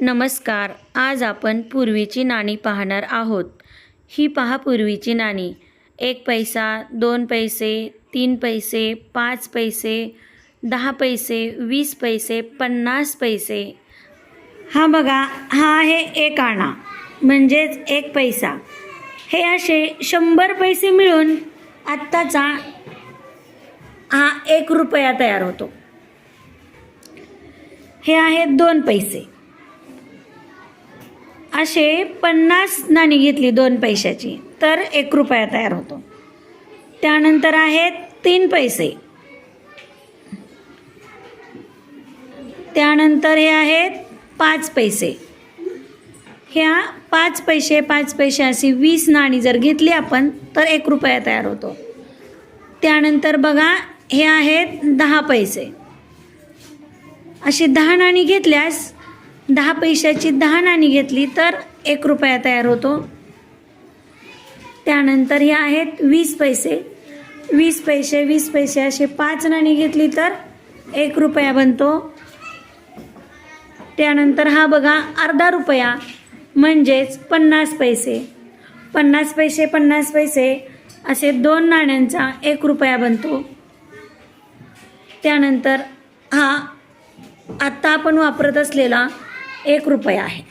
नमस्कार आज आपण पूर्वीची नाणी पाहणार आहोत. ही पहा पूर्वीची नाणी. एक पैसा दोन पैसे तीन पैसे पाच पैसे दहा पैसे वीस पैसे पन्नास पैसे. हा बघा हा आहे एक आणा म्हणजेच एक पैसा. हे असे शंभर पैसे मिळून आत्ताचा हा एक रुपया तयार होतो. हे आहेत दोन पैसे. असे पन्नास नाणी घेतली दोन पैशाची. तर एक रुपया तयार होतो. त्यानंतर आहेत तीन पैसे. त्यानंतर हे आहेत पाच पैसे. ह्या पाच पैसे पाच पैसे अशी वीस नाणी जर घेतली आपण तर एक रुपया तयार होतो. त्यानंतर बघा हे आहेत दहा पैसे. अशी दहा नाणी घेतल्यास दहा पैशाची दहा नाणी घेतली तर एक रुपया तयार होतो. त्यानंतर हे आहेत वीस पैसे. वीस पैसे वीस पैसे असे पाच नाणी घेतली तर एक रुपया बनतो. त्यानंतर हा बघा अर्धा रुपया म्हणजेच पन्नास पैसे. पन्नास पैसे पन्नास पैसे असे दोन नाण्यांचा एक रुपया बनतो. त्यानंतर हा आत्ता आपण वापरत असलेला एक रुपया आहे.